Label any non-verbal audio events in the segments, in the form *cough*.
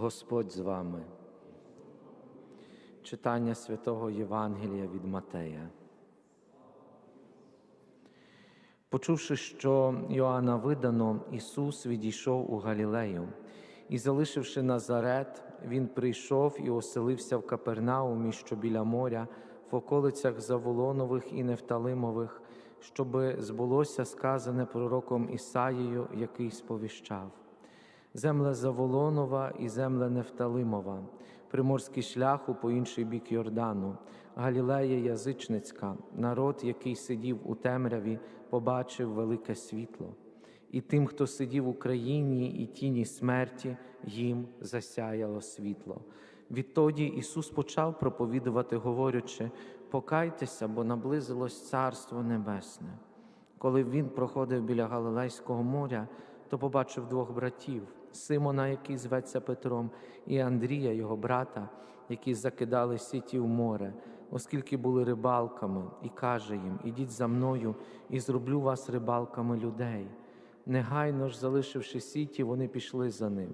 Господь з вами. Читання святого Євангелія від Матея. Почувши, що Йоанна видано, Ісус відійшов у Галілею, і, залишивши Назарет, Він прийшов і оселився в Капернаумі, що біля моря, в околицях Заволонових і Нефталимових, щоби збулося сказане пророком Ісаїю, який сповіщав земля Заволонова і земля Нефталимова, приморський шляху по інший бік Йордану, Галілея Язичницька, народ, який сидів у темряві, побачив велике світло. І тим, хто сидів у країні і тіні смерті, їм засяяло світло. Відтоді Ісус почав проповідувати, говорячи: покайтеся, бо наблизилось Царство Небесне. Коли він проходив біля Галилейського моря, то побачив двох братів Симона, який зветься Петром, і Андрія, його брата, які закидали сіті в море, оскільки були рибалками, і каже їм: Ідіть за мною і зроблю вас рибалками людей. Негайно ж, залишивши сіті, вони пішли за ним.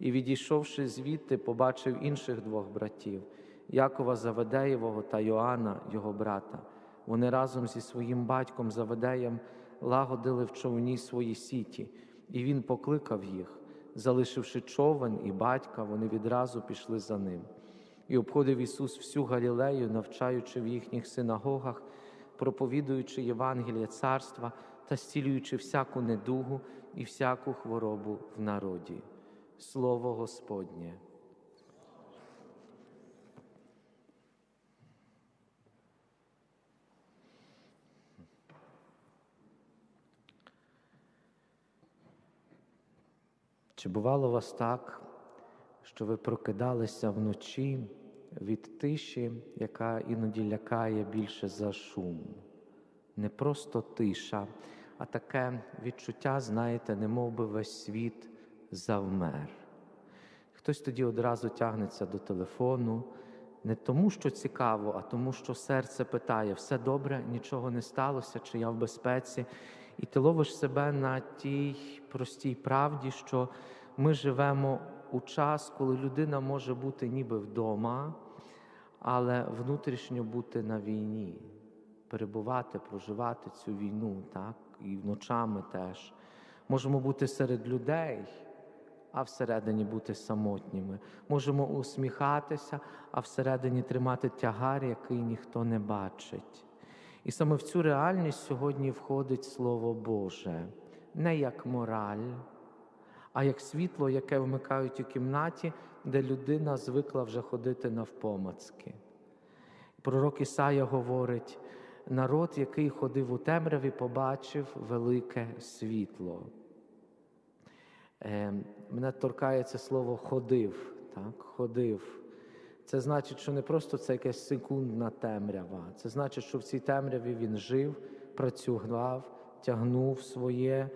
І, відійшовши звідти, побачив інших двох братів Якова Заведеєвого та Йоанна, його брата. Вони разом зі своїм батьком Заведеєм лагодили в човні свої сіті, і він покликав їх. Залишивши човен і батька, вони відразу пішли за ним. І обходив Ісус всю Галілею, навчаючи в їхніх синагогах, проповідуючи Євангеліє царства та зцілюючи всяку недугу і всяку хворобу в народі. Слово Господнє. Чи бувало у вас так, що ви прокидалися вночі від тиші, яка іноді лякає більше за шум? Не просто тиша, а таке відчуття, знаєте, не би весь світ завмер. Хтось тоді одразу тягнеться до телефону, не тому, що цікаво, а тому, що серце питає: все добре, нічого не сталося, чи я в безпеці. І ти ловиш себе на тій простій правді, що ми живемо у час, коли людина може бути ніби вдома, але внутрішньо бути на війні, перебувати, проживати цю війну, так, і ночами теж. Можемо бути серед людей, а всередині бути самотніми. Можемо усміхатися, а всередині тримати тягар, який ніхто не бачить. І саме в цю реальність сьогодні входить Слово Боже, не як мораль, а як світло, яке вмикають у кімнаті, де людина звикла вже ходити навпомацки. Пророк Ісая говорить: народ, який ходив у темряві, побачив велике світло. Е, Мене торкається слово ходив. так, ходив. Це значить, що не просто це якась секундна темрява. Це значить, що в цій темряві він жив, працював, тягнув своє,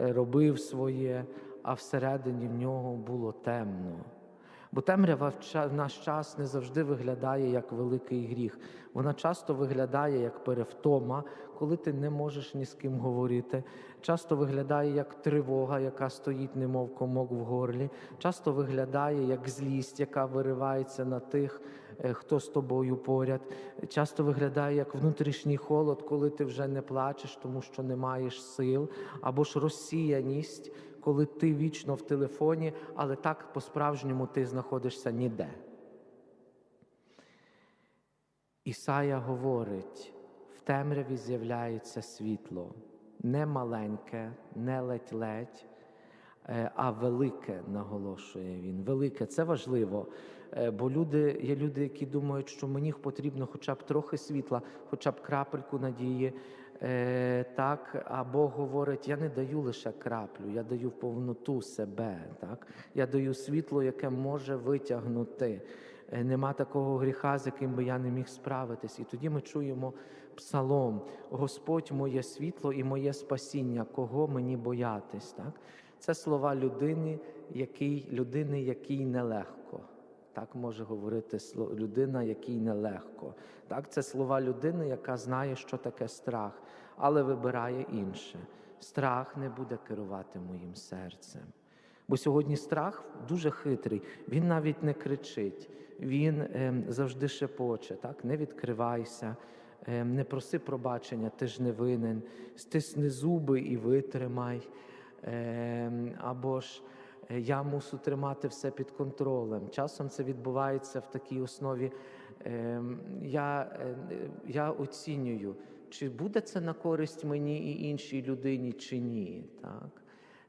е, робив своє, а всередині в нього було темно. Бо темрява в наш час не завжди виглядає як великий гріх. Вона часто виглядає як перевтома, коли ти не можеш ні з ким говорити. Часто виглядає як тривога, яка стоїть, немов комок в горлі. Часто виглядає як злість, яка виривається на тих, е, хто з тобою поряд. Часто виглядає як внутрішній холод, коли ти вже не плачеш, тому що не маєш сил, або ж розсіяність коли ти вічно в телефоні, але так по-справжньому ти знаходишся ніде. Ісая говорить, в темряві з'являється світло, не маленьке, не ледь-ледь, е, а велике, наголошує він. Велике це важливо. Е, бо люди, є люди, які думають, що мені потрібно хоча б трохи світла, хоча б крапельку надії. Е, так, А Бог говорить: я не даю лише краплю, я даю повноту себе. Так? Я даю світло, яке може витягнути. Е, нема такого гріха, з яким би я не міг справитись. І тоді ми чуємо псалом: Господь моє світло і моє спасіння, кого мені боятись. Так? Це слова людини, який, людини, якій нелегко. Так може говорити людина, якій нелегко. Так, це слова людини, яка знає, що таке страх, але вибирає інше. Страх не буде керувати моїм серцем. Бо сьогодні страх дуже хитрий, він навіть не кричить, він ем, завжди шепоче, так? не відкривайся, ем, не проси пробачення, ти ж не винен, стисни зуби і витримай. Ем, або ж е, я мусу тримати все під контролем. Часом це відбувається в такій основі. ем, Я, е, я оцінюю, чи буде це на користь мені і іншій людині, чи ні. Так?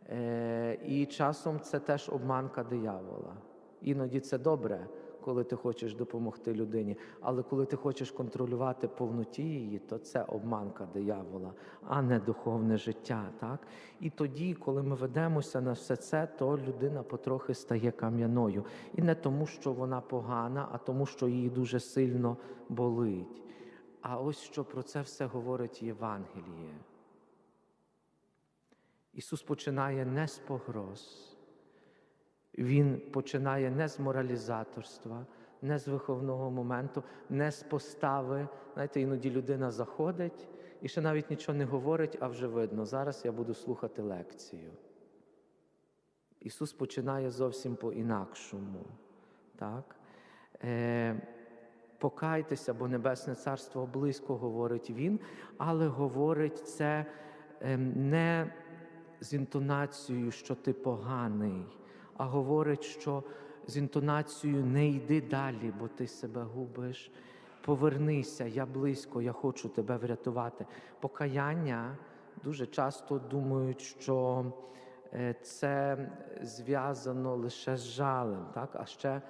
Е, І часом це теж обманка диявола. Іноді це добре, коли ти хочеш допомогти людині, але коли ти хочеш контролювати повноті її, то це обманка диявола, а не духовне життя. Так? І тоді, коли ми ведемося на все це, то людина потрохи стає кам'яною. І не тому, що вона погана, а тому, що її дуже сильно болить. А ось що про це все говорить Євангеліє. Ісус починає не з погроз, Він починає не з моралізаторства, не з виховного моменту, не з постави. Знаєте, іноді людина заходить і ще навіть нічого не говорить, а вже видно, зараз я буду слухати лекцію. Ісус починає зовсім по-інакшому. Так? Е, Покайтеся, бо Небесне Царство близько, говорить Він, але говорить це ем, не з інтонацією, що ти поганий, а говорить, що з інтонацією не йди далі, бо ти себе губиш. Повернися, я близько, я хочу тебе врятувати. Покаяння дуже часто думають, що е, це зв'язано лише з жалем, так? а ще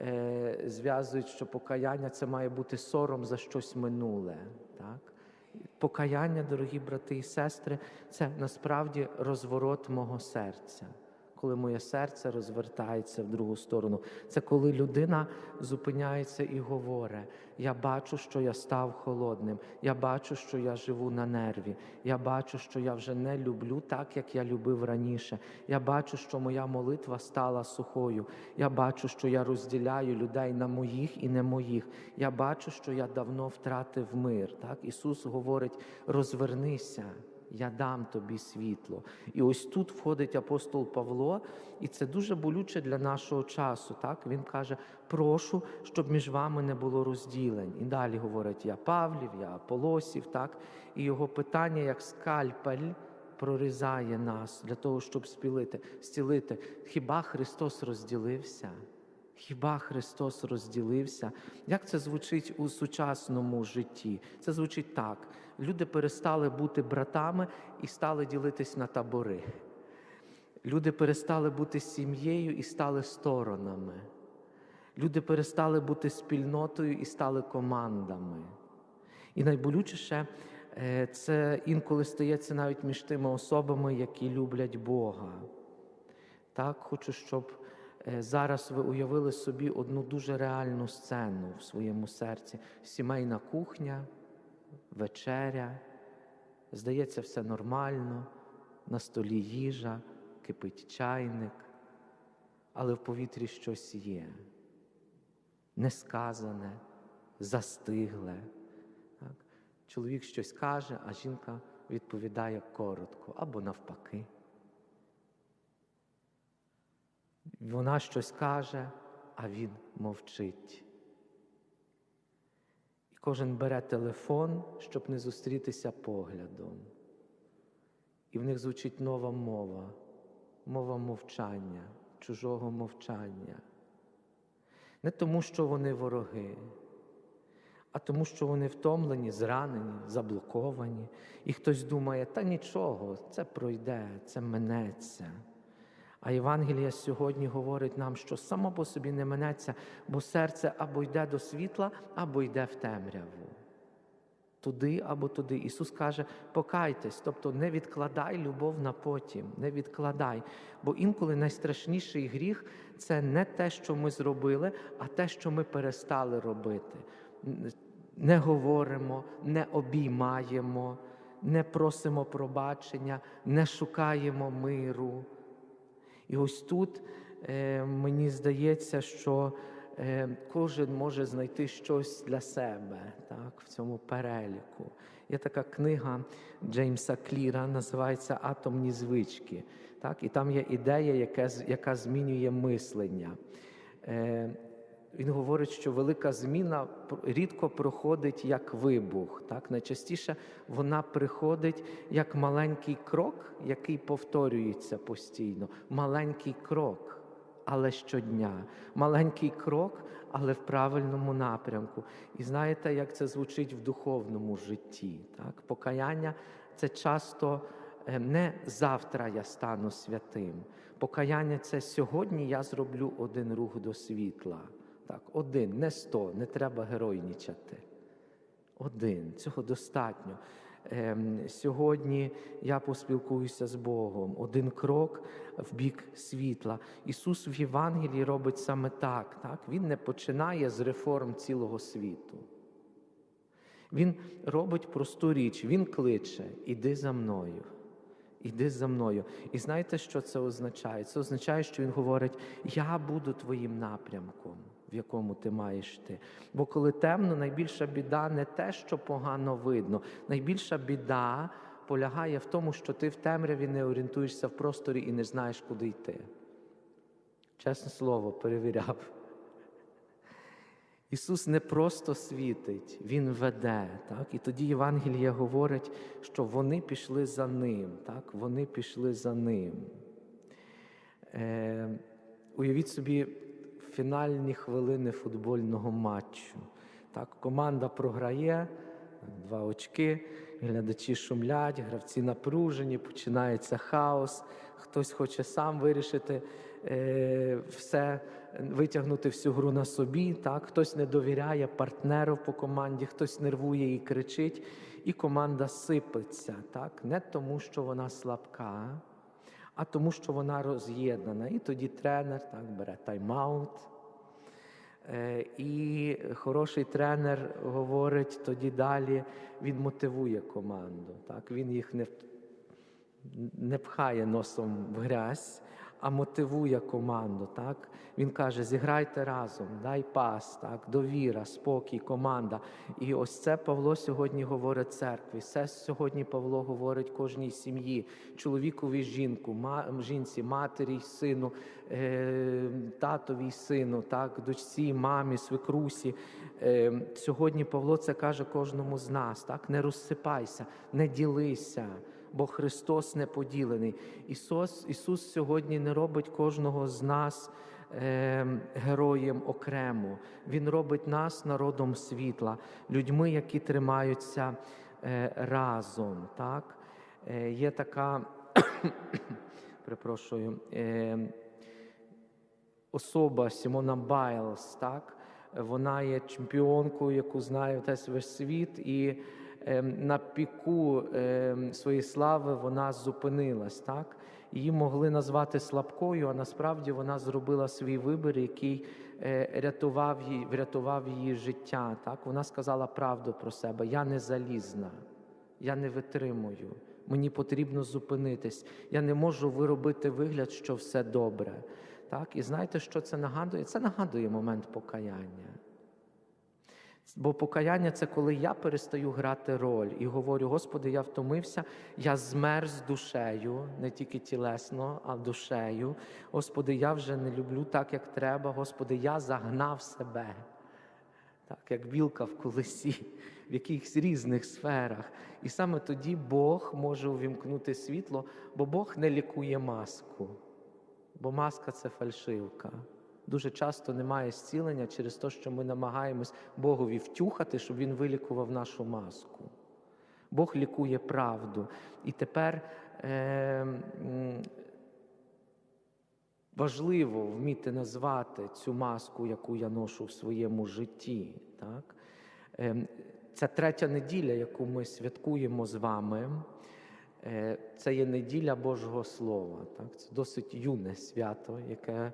е, зв'язують, що покаяння це має бути сором за щось минуле. Так? Покаяння, дорогі брати і сестри, це насправді розворот мого серця. Коли моє серце розвертається в другу сторону, це коли людина зупиняється і говорить: я бачу, що я став холодним, я бачу, що я живу на нерві, я бачу, що я вже не люблю так, як я любив раніше. Я бачу, що моя молитва стала сухою. Я бачу, що я розділяю людей на моїх і не моїх. Я бачу, що я давно втратив мир. Так? Ісус говорить: розвернися я дам тобі світло. І ось тут входить апостол Павло, і це дуже болюче для нашого часу. Так? Він каже: прошу, щоб між вами не було розділень. І далі говорить: я Павлів, я Аполосів, так? і його питання, як скальпель. Прорізає нас для того, щоб спілити, зцілити. Хіба Христос розділився? Хіба Христос розділився? Як це звучить у сучасному житті? Це звучить так: люди перестали бути братами і стали ділитись на табори. Люди перестали бути сім'єю і стали сторонами. Люди перестали бути спільнотою і стали командами. І найболючіше е, це інколи стається навіть між тими особами, які люблять Бога. Так, хочу, щоб зараз ви уявили собі одну дуже реальну сцену в своєму серці: сімейна кухня вечеря, здається, все нормально, на столі їжа, кипить чайник, але в повітрі щось є, несказане, застигле. Чоловік щось каже, а жінка відповідає коротко або навпаки. Вона щось каже, а він мовчить. І Кожен бере телефон, щоб не зустрітися поглядом. І в них звучить нова мова, мова мовчання, чужого мовчання. Не тому, що вони вороги, а тому, що вони втомлені, зранені, заблоковані. І хтось думає, та нічого, це пройде, це минеться. А Євангелія сьогодні говорить нам, що само по собі не минеться, бо серце або йде до світла, або йде в темряву. Туди або туди. Ісус каже, покайтесь, тобто не відкладай любов на потім, не відкладай. Бо інколи найстрашніший гріх це не те, що ми зробили, а те, що ми перестали робити. Не говоримо, не обіймаємо, не просимо пробачення, не шукаємо миру. І ось тут е, мені здається, що е, кожен може знайти щось для себе так, в цьому переліку. Є така книга Джеймса Кліра, називається Атомні звички. Так? І там є ідея, яка, яка змінює мислення. Він говорить, що велика зміна рідко проходить як вибух. Так? Найчастіше вона приходить як маленький крок, який повторюється постійно. Маленький крок, але щодня. Маленький крок, але в правильному напрямку. І знаєте, як це звучить в духовному житті? Так? Покаяння це часто е, не завтра я стану святим. Покаяння це сьогодні я зроблю один рух до світла. Так, один, не сто, не треба геройнічати. Один, цього достатньо. Ем, сьогодні я поспілкуюся з Богом. Один крок в бік світла. Ісус в Євангелії робить саме так. так? Він не починає з реформ цілого світу. Він робить просту річ, він кличе: іди за мною. Іди за мною. І знаєте, що це означає? Це означає, що він говорить: Я буду твоїм напрямком, в якому ти маєш йти. Бо коли темно, найбільша біда не те, що погано видно. Найбільша біда полягає в тому, що ти в темряві не орієнтуєшся в просторі і не знаєш, куди йти. Чесне слово, перевіряв. Ісус не просто світить, Він веде. Так? І тоді Євангелія говорить, що вони пішли за Ним. Так? Вони пішли за Ним. Е, уявіть собі фінальні хвилини футбольного матчу. Так? Команда програє, два очки, глядачі шумлять, гравці напружені, починається хаос. Хтось хоче сам вирішити е, все, витягнути всю гру на собі. Так? Хтось не довіряє партнеру по команді, хтось нервує і кричить, і команда сипеться. Так? Не тому, що вона слабка, а тому, що вона роз'єднана. І тоді тренер так, бере тайм-аут. Е, І хороший тренер говорить тоді далі, він мотивує команду. Так? Він їх не, не пхає носом в грязь, а мотивує команду. Так? Він каже: зіграйте разом, дай пас, так? довіра, спокій, команда. І ось це Павло сьогодні говорить церкві. Це сьогодні Павло говорить кожній сім'ї, чоловікові жінку, жінці, матері, й сину, е, татові, й сину, так? дочці, мамі, свекрусі. Е, сьогодні Павло це каже кожному з нас. Так? Не розсипайся, не ділися бо Христос не поділений. Ісус, Ісус сьогодні не робить кожного з нас е, героєм окремо. Він робить нас народом світла, людьми, які тримаються е, разом. Так? Е, є така, *coughs* перепрошую, особа Сімона Байлз, так? Вона є чемпіонкою, яку знає весь світ, і на піку ем, своєї слави вона зупинилась. Так? Її могли назвати слабкою, а насправді вона зробила свій вибір, який е, рятував її, врятував її життя. Так? Вона сказала правду про себе: я не залізна, я не витримую. Мені потрібно зупинитись. Я не можу виробити вигляд, що все добре. Так? І знаєте, що це нагадує? Це нагадує момент покаяння. Бо покаяння це коли я перестаю грати роль і говорю: Господи, я втомився, я змерз душею, не тільки тілесно, а душею. Господи, я вже не люблю так, як треба. Господи, я загнав себе, так, як білка в колесі, в якихось різних сферах. І саме тоді Бог може увімкнути світло, бо Бог не лікує маску, бо маска це фальшивка. Дуже часто немає зцілення через те, що ми намагаємось Богові втюхати, щоб Він вилікував нашу маску. Бог лікує правду. І тепер е, важливо вміти назвати цю маску, яку я ношу в своєму житті. Так? Е, ця третя неділя, яку ми святкуємо з вами, е, це є неділя Божого Слова. Так? Це досить юне свято, яке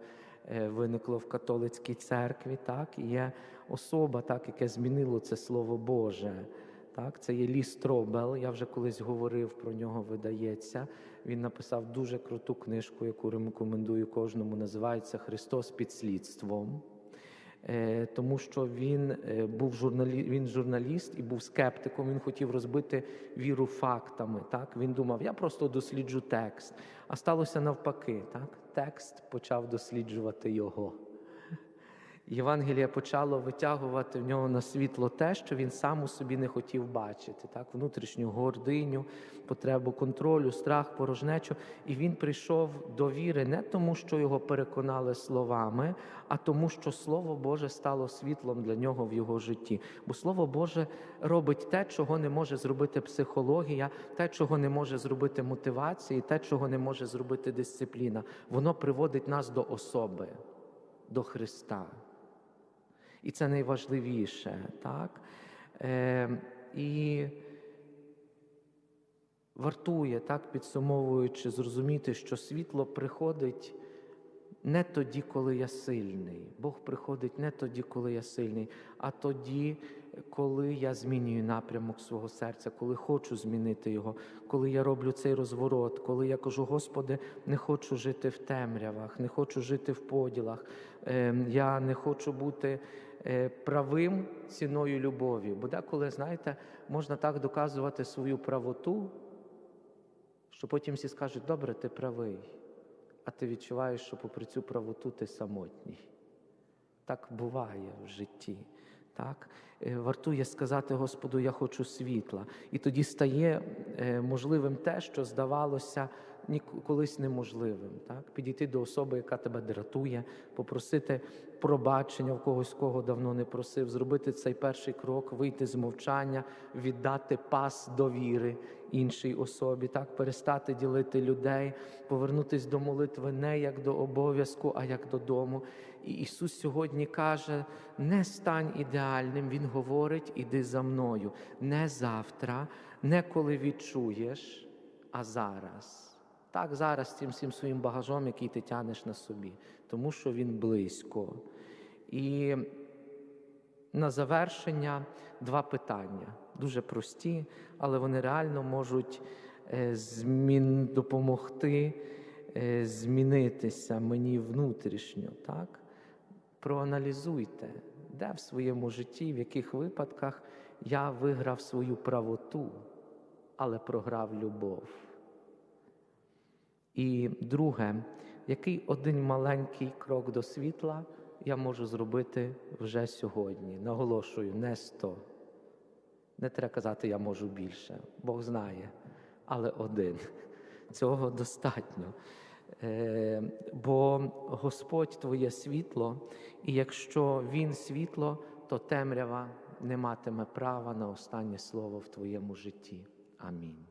виникло в католицькій церкві. Так? І є особа, так, яке змінило це Слово Боже. Так, це є Лі Стробел. Я вже колись говорив про нього, видається. Він написав дуже круту книжку, яку рекомендую кожному. Називається Христос під слідством. Е, Тому що він е, був журналі... він журналіст і був скептиком. Він хотів розбити віру фактами. Так він думав, я просто досліджу текст. А сталося навпаки. Так, текст почав досліджувати його. Євангелія почало витягувати в нього на світло те, що він сам у собі не хотів бачити, так, внутрішню гординю, потребу контролю, страх, порожнечу. І він прийшов до віри не тому, що його переконали словами, а тому, що Слово Боже стало світлом для нього в його житті. Бо Слово Боже робить те, чого не може зробити психологія, те, чого не може зробити мотивація, те, чого не може зробити дисципліна. Воно приводить нас до особи, до Христа. І це найважливіше, так? Е, І вартує, так, підсумовуючи, зрозуміти, що світло приходить не тоді, коли я сильний. Бог приходить не тоді, коли я сильний, а тоді, коли я змінюю напрямок свого серця, коли хочу змінити його, коли я роблю цей розворот, коли я кажу, Господи, не хочу жити в темрявах, не хочу жити в поділах, е, я не хочу бути правим ціною любові. Бо деколи, знаєте, можна так доказувати свою правоту, що потім всі скажуть, добре, ти правий, а ти відчуваєш, що попри цю правоту ти самотній. Так буває в житті. Так? Е, Вартує сказати Господу, я хочу світла. І тоді стає е, можливим те, що здавалося колись неможливим. Так? Підійти до особи, яка тебе дратує, попросити пробачення в когось, кого давно не просив, зробити цей перший крок, вийти з мовчання, віддати пас довіри іншій особі, так? перестати ділити людей, повернутися до молитви не як до обов'язку, а як додому. І Ісус сьогодні каже: не стань ідеальним. Він говорить, іди за мною. Не завтра, не коли відчуєш, а зараз. Так, зараз цим всім своїм багажом, який ти тянеш на собі, тому що він близько. І на завершення два питання. Дуже прості, але вони реально можуть е, змін... допомогти е, змінитися мені внутрішньо. Так? Проаналізуйте, де в своєму житті, в яких випадках я виграв свою правоту, але програв любов. І друге, який один маленький крок до світла я можу зробити вже сьогодні? Наголошую, не сто. Не треба казати, я можу більше. Бог знає, але один. Цього достатньо. Е, Бо Господь твоє світло, і якщо Він світло, то темрява не матиме права на останнє слово в твоєму житті. Амінь.